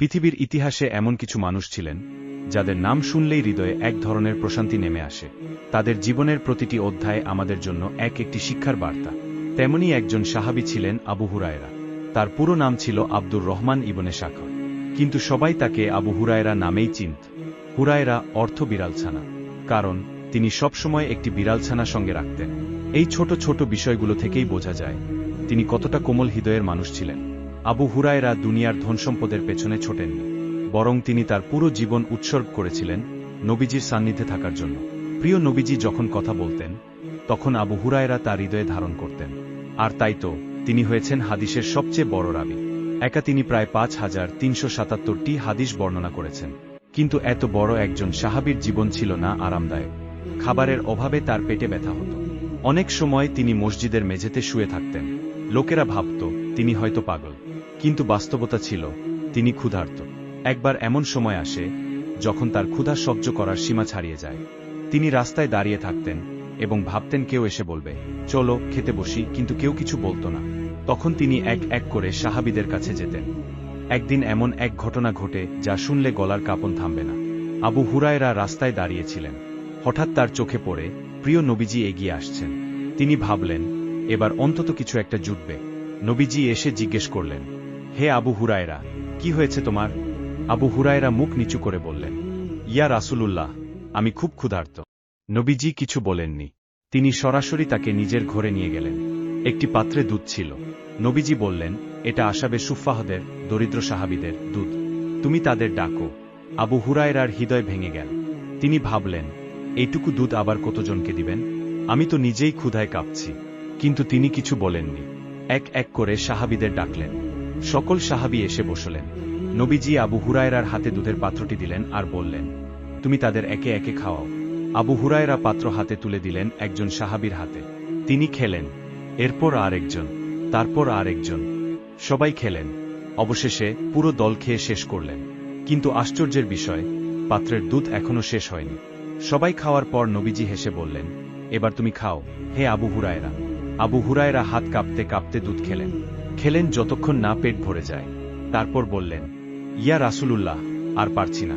পৃথিবীর ইতিহাসে এমন কিছু মানুষ ছিলেন, যাদের নাম শুনলেই হৃদয়ে এক ধরনের প্রশান্তি নেমে আসে। তাদের জীবনের প্রতিটি অধ্যায় আমাদের জন্য এক একটি শিক্ষার বার্তা। তেমনি একজন সাহাবী ছিলেন আবু হুরায়রা। তার পুরো নাম ছিল আব্দুর রহমান ইবনে শাখর কিন্তু সবাই তাকে আবু হুরায়রা নামেই চিনত। হুরায়রা অর্থ বিড়ালছানা, কারণ তিনি সবসময় একটি বিড়ালছানা সঙ্গে রাখতেন। এই ছোট ছোট বিষয়গুলো থেকেই বোঝা যায়, তিনি কতটা কোমল হৃদয়ের মানুষ ছিলেন। আবু হুরায়রা দুনিয়ার ধনসম্পদের পেছনে ছোটেননি বরং তিনি তার পুরো জীবন উৎসর্গ করেছিলেন নবীজির সান্নিধ্যে থাকার জন্য। প্রিয় নবীজি যখন কথা বলতেন, তখন আবু হুরায়রা তার হৃদয়ে ধারণ করতেন। আর তাই তো, তিনি হয়েছেন হাদিসের সবচেয়ে বড় রাবি। একা তিনি প্রায় পাঁচ হাজার তিনশো সাতাত্তরটি হাদিস বর্ণনা করেছেন। কিন্তু এত বড় একজন সাহাবীর জীবন ছিল না আরামদায়ক। খাবারের অভাবে তার পেটে ব্যথা হতো। অনেক সময় তিনি মসজিদের মেঝেতে শুয়ে থাকতেন। লোকেরা ভাবত তিনি হয়তো পাগল। কিন্তু বাস্তবতা ছিল, তিনি ক্ষুধার্ত। একবার এমন সময় আসে, যখন তার ক্ষুধা সহ্য করার সীমা ছাড়িয়ে যায়। তিনি রাস্তায় দাঁড়িয়ে থাকতেন এবং ভাবতেন কেউ এসে বলবে, চলো, খেতে বসি। কিন্তু কেউ কিছু বলতো না। তখন তিনি এক এক করে সাহাবিদের কাছে যেতেন। একদিন এমন এক ঘটনা ঘটে যা শুনলে গলার কাপন থামবে না। আবু হুরায়রা রাস্তায় দাঁড়িয়েছিলেন। হঠাৎ তার চোখে পড়ে প্রিয় নবীজি এগিয়ে আসছেন। তিনি ভাবলেন, এবার অন্তত কিছু একটা জুটবে। নবীজি এসে জিজ্ঞেস করলেন, হে আবু হুরায়রা, কি হয়েছে তোমার? আবু হুরায়রা মুখ নিচু করে বললেন, ইয়া রাসূলুল্লাহ, আমি খুব ক্ষুধার্ত। নবীজি কিছু বলেননি। তিনি সরাসরি তাকে নিজের ঘরে নিয়ে গেলেন। একটি পাত্রে দুধ ছিল। নবীজি বললেন, এটা আসাবে সুফাহদের দরিদ্র সাহাবিদের দুধ। তুমি তাদের ডাকো। আবু হুরায়রার হৃদয় ভেঙে গেল। তিনি ভাবলেন, এইটুকু দুধ আবার কতজনকে দিবেন? আমি তো নিজেই ক্ষুধায় কাঁপছি। কিন্তু তিনি কিছু বলেননি। এক এক করে সাহাবিদের ডাকলেন। সকল সাহাবি এসে বসলেন। নবীজি আবু হুরায়রার হাতে দুধের পাত্রটি দিলেন আর বললেন, তুমি তাদের একে একে খাওয়াও। আবু হুরায়রা পাত্র হাতে তুলে দিলেন একজন সাহাবীর হাতে। তিনি খেলেন, এরপর আর একজন তারপর আর একজন সবাই খেলেন। অবশেষে পুরো দল খেয়ে শেষ করলেন। কিন্তু আশ্চর্যের বিষয়, পাত্রের দুধ এখনও শেষ হয়নি। সবাই খাওয়ার পর নবীজি হেসে বললেন, এবার তুমি খাও, হে আবু হুরায়রা। আবু হুরায়রা হাত কাঁপতে কাঁপতে দুধ খেলেন। খেলেন যতক্ষণ না পেট ভরে যায়। তারপর বললেন, ইয়া রাসূলুল্লাহ, আর পারছি না।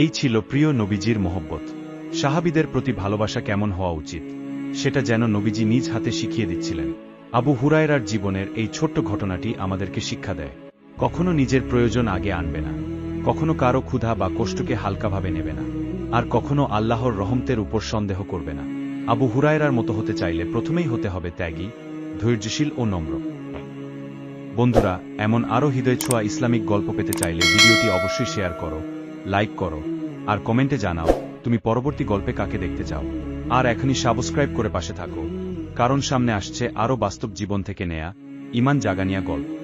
এই ছিল প্রিয় নবীজির মোহব্বত। সাহাবিদের প্রতি ভালোবাসা কেমন হওয়া উচিত, সেটা যেন নবীজি নিজ হাতে শিখিয়ে দিচ্ছিলেন। আবু হুরায়রার জীবনের এই ছোট্ট ঘটনাটি আমাদেরকে শিক্ষা দেয়। কখনো নিজের প্রয়োজন আগে আনবে না। কখনো কারও ক্ষুধা বা কষ্টকে হালকাভাবে নেবে না। আর কখনো আল্লাহর রহমতের উপর সন্দেহ করবে না। আবু হুরায়রার মতো হতে চাইলে প্রথমেই হতে হবে ত্যাগী, ধৈর্যশীল ও নম্র। বন্ধুরা, এমন আরও হৃদয় ছোঁয়া ইসলামিক গল্প পেতে চাইলে ভিডিওটি অবশ্যই শেয়ার করো, লাইক করো, আর কমেন্টে জানাও, তুমি পরবর্তী গল্পে কাকে দেখতে চাও। আর এখনই সাবস্ক্রাইব করে পাশে থাকো, কারণ সামনে আসছে আরও বাস্তব জীবন থেকে নেয়া, ইমান জাগানিয়া গল্প।